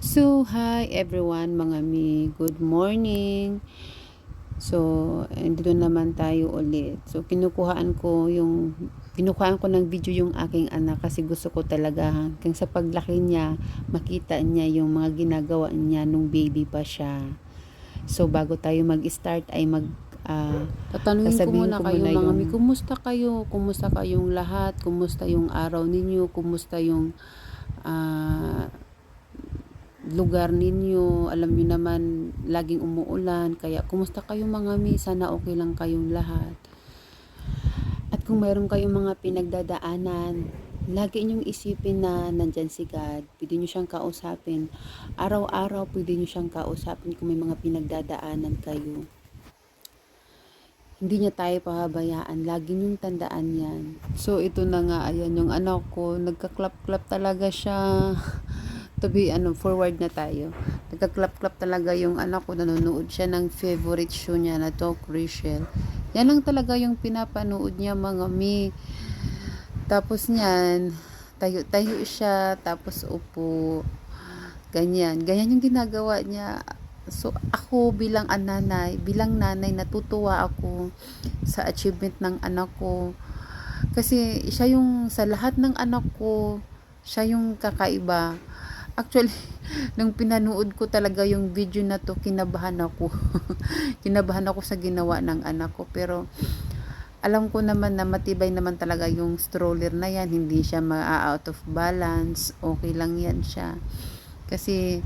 So, hi everyone, mga mi. Good morning. So, dito naman tayo ulit. So, kinukuhaan ko yung kinukuhaan ko ng video yung aking anak kasi gusto ko talaga hanggang sa paglaki niya, makita niya yung mga ginagawa niya nung baby pa siya. So, bago tayo mag-start ay mag ah, Tatanungin ko muna ko kayo muna mga mi, kumusta kayo? Kumusta kayong lahat? Kumusta yung araw ninyo? Kumusta yung ah, lugar ninyo? Alam niyo naman, laging umuulan. Kaya, kumusta kayo mga mi? Sana okay lang kayong lahat. At kung mayroon kayong mga pinagdadaanan, lagi inyong isipin na nandyan si God. Pwede nyo siyang kausapin. Araw-araw, pwede nyo siyang kausapin kung may mga pinagdadaanan kayo hindi niya tayo pahabayaan. Lagi niyong tandaan yan. So, ito na nga, ayan, yung anak ko, nagka-clap-clap talaga siya. to be, ano, forward na tayo. Nagka-clap-clap talaga yung anak ko, nanonood siya ng favorite show niya na Talk Rachel. Yan lang talaga yung pinapanood niya, mga mi. Tapos niyan, tayo-tayo siya, tapos upo. Ganyan. Ganyan yung ginagawa niya. So, ako bilang ananay, bilang nanay, natutuwa ako sa achievement ng anak ko. Kasi siya yung sa lahat ng anak ko, siya yung kakaiba. Actually, nung pinanood ko talaga yung video na to, kinabahan ako. kinabahan ako sa ginawa ng anak ko. Pero, alam ko naman na matibay naman talaga yung stroller na yan. Hindi siya ma-out of balance. Okay lang yan siya. Kasi,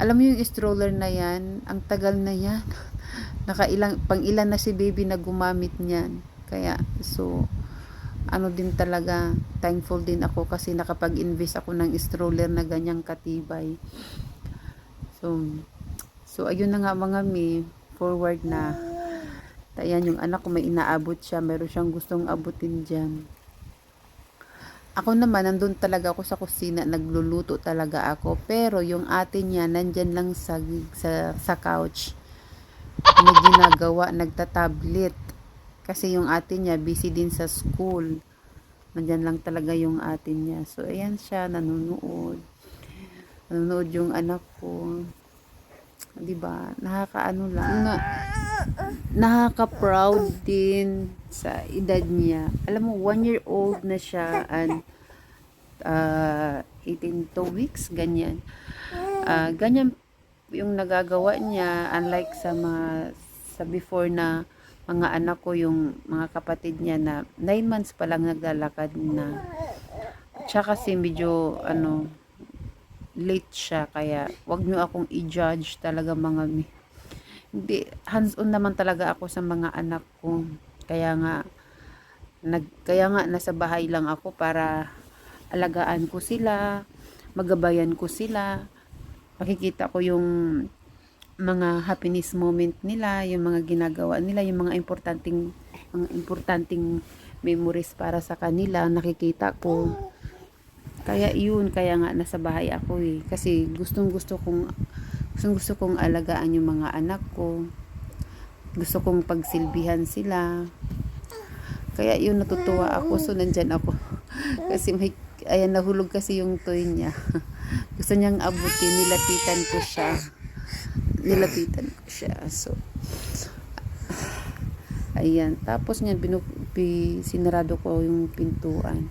alam mo yung stroller na yan, ang tagal na yan. Nakailang, pang ilan na si baby na gumamit niyan. Kaya, so, ano din talaga, thankful din ako kasi nakapag-invest ako ng stroller na ganyang katibay. So, so ayun na nga mga mi, forward na. Ayan, yung anak ko may inaabot siya, meron siyang gustong abutin dyan. Ako naman, nandun talaga ako sa kusina, nagluluto talaga ako. Pero yung ate niya, nandyan lang sa, sa, sa couch. May ginagawa, nagtatablet. Kasi yung ate niya, busy din sa school. Nandyan lang talaga yung ate niya. So, ayan siya, nanonood. Nanonood yung anak ko. 'Di ba Nakakaano lang. Na, nakaka-proud din sa edad niya. Alam mo, one year old na siya and uh, 18 to weeks, ganyan. Ah, ganyan yung nagagawa niya unlike sa mga sa before na mga anak ko yung mga kapatid niya na 9 months pa lang naglalakad na. Tsaka kasi medyo ano late siya kaya wag niyo akong i-judge talaga mga mi hindi hands on naman talaga ako sa mga anak ko. Kaya nga nag kaya nga nasa bahay lang ako para alagaan ko sila magabayan ko sila. Makikita ko yung mga happiness moment nila yung mga ginagawa nila yung mga importanteng mga importanteng memories para sa kanila nakikita ko kaya yun, kaya nga nasa bahay ako eh. Kasi gustong gusto kong gustong gusto kong alagaan yung mga anak ko. Gusto kong pagsilbihan sila. Kaya yun, natutuwa ako. So, nandyan ako. kasi may, ayan, nahulog kasi yung toy niya. gusto niyang abutin, nilapitan ko siya. Nilapitan ko siya. So, ayan. Tapos niyan, binu, pi, sinarado ko yung pintuan